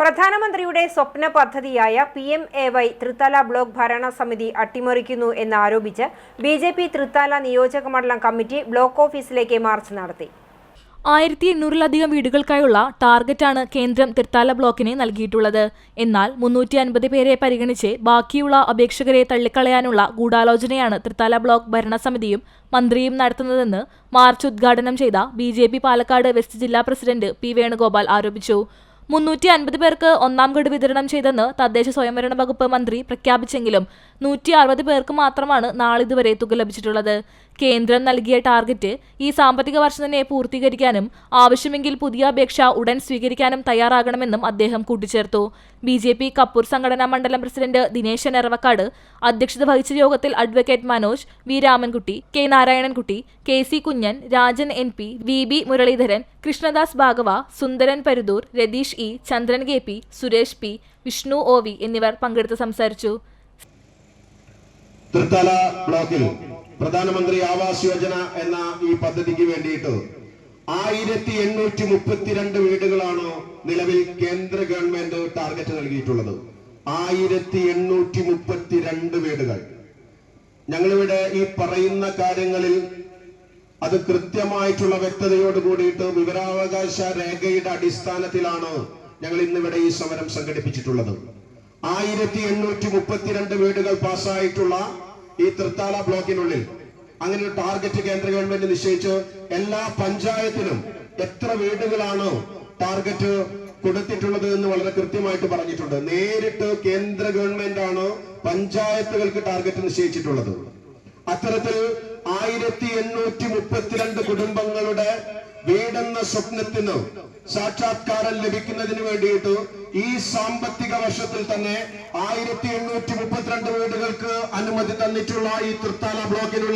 പ്രധാനമന്ത്രിയുടെ സ്വപ്ന പദ്ധതിയായ P M A Y Thrithala block ഭരണസമിതി അട്ടിമറിക്കുന്നു എന്നാരോപിച്ച് ബി ജെ പി തൃത്താല നിയോജക മണ്ഡലം കമ്മിറ്റി ബ്ലോക്ക് ഓഫീസിലേക്ക് മാർച്ച് നടത്തി. ആയിരത്തി എണ്ണൂറിലധികം വീടുകൾക്കായുള്ള ടാർഗറ്റാണ് കേന്ദ്രം തൃത്താല ബ്ലോക്കിന് നൽകിയിട്ടുള്ളത്. എന്നാൽ മുന്നൂറ്റി അൻപത് പേരെ പരിഗണിച്ച് ബാക്കിയുള്ള അപേക്ഷകരെ തള്ളിക്കളയാനുള്ള ഗൂഢാലോചനയാണ് തൃത്താല ബ്ലോക്ക് ഭരണസമിതിയും മന്ത്രിയും നടത്തുന്നതെന്ന് മാർച്ച് ഉദ്ഘാടനം ചെയ്ത ബി പാലക്കാട് വെസ്റ്റ് ജില്ലാ പ്രസിഡന്റ് പി വേണുഗോപാൽ ആരോപിച്ചു. മുന്നൂറ്റി അൻപത് പേർക്ക് ഒന്നാം ഗഡു വിതരണം ചെയ്തെന്ന് തദ്ദേശ സ്വയംഭരണ വകുപ്പ് മന്ത്രി പ്രഖ്യാപിച്ചെങ്കിലും നൂറ്റി അറുപത് പേർക്ക് മാത്രമാണ് നാളിതുവരെ തുക ലഭിച്ചിട്ടുള്ളത്. കേന്ദ്രം നൽകിയ ടാർഗറ്റ് ഈ സാമ്പത്തിക വർഷം തന്നെ പൂർത്തീകരിക്കാനും ആവശ്യമെങ്കിൽ പുതിയ അപേക്ഷ ഉടൻ സ്വീകരിക്കാനും തയ്യാറാകണമെന്നും അദ്ദേഹം കൂട്ടിച്ചേർത്തു. ബി ജെ പി കപ്പൂർ സംഘടനാ മണ്ഡലം പ്രസിഡന്റ് ദിനേശൻ എറവക്കാട് അധ്യക്ഷത വഹിച്ച യോഗത്തിൽ advocate Manoj V Ramankutty K Narayanankutty K C Kunjan Rajan N P V B Muraleedharan Krishnadas ഭാഗവ Sundaran Paruthur Ratheesh E Chandran K P Suresh P Vishnu O V എന്നിവർ പങ്കെടുത്ത് സംസാരിച്ചു. തൃത്തല ബ്ലോക്കിൽ പ്രധാനമന്ത്രി ആവാസ് യോജന എന്ന ഈ പദ്ധതിക്ക് വേണ്ടിയിട്ട് ആയിരത്തി എണ്ണൂറ്റി മുപ്പത്തിരണ്ട് വീടുകളാണ് നിലവിൽ കേന്ദ്ര ഗവൺമെന്റ് ടാർഗറ്റ് നൽകിയിട്ടുള്ളത്. ആയിരത്തി എണ്ണൂറ്റി മുപ്പത്തിരണ്ട് വീടുകൾ. ഞങ്ങളിവിടെ ഈ പറയുന്ന കാര്യങ്ങളിൽ അത് കൃത്യമായിട്ടുള്ള വ്യക്തതയോട് കൂടിയിട്ട് വിവരാവകാശ രേഖയുടെ അടിസ്ഥാനത്തിലാണ് ഞങ്ങൾ ഇന്നിവിടെ ഈ സമരം സംഘടിപ്പിച്ചിട്ടുള്ളത്. ആയിരത്തി എണ്ണൂറ്റി മുപ്പത്തിരണ്ട് വീടുകൾ പാസ്സായിട്ടുള്ള ഈ തൃത്താല ബ്ലോക്കിനുള്ളിൽ അങ്ങനെ ഒരു ടാർഗറ്റ് കേന്ദ്ര ഗവൺമെന്റ് നിശ്ചയിച്ച് എല്ലാ പഞ്ചായത്തിലും എത്ര വീടുകളാണ് ടാർഗറ്റ് കൊടുത്തിട്ടുള്ളത് എന്ന് വളരെ കൃത്യമായിട്ട് പറഞ്ഞിട്ടുണ്ട്. നേരിട്ട് കേന്ദ്ര ഗവൺമെന്റ് ആണ് പഞ്ചായത്തുകൾക്ക് ടാർഗറ്റ് നിശ്ചയിച്ചിട്ടുള്ളത്. അത്തരത്തിൽ ആയിരത്തി എണ്ണൂറ്റി മുപ്പത്തിരണ്ട് കുടുംബങ്ങളുടെ വീടെന്ന സ്വപ്നത്തിന് സാക്ഷാത്കാരം ലഭിക്കുന്നതിന് വേണ്ടിയിട്ട് ഈ സാമ്പത്തിക വർഷത്തിൽ തന്നെ ആയിരത്തി എണ്ണൂറ്റി മുപ്പത്തിരണ്ട് വീടുകൾക്ക് അനുമതി തന്നിട്ടുള്ള ഈ തൃത്താല ബ്ലോക്കിനുള്ളിൽ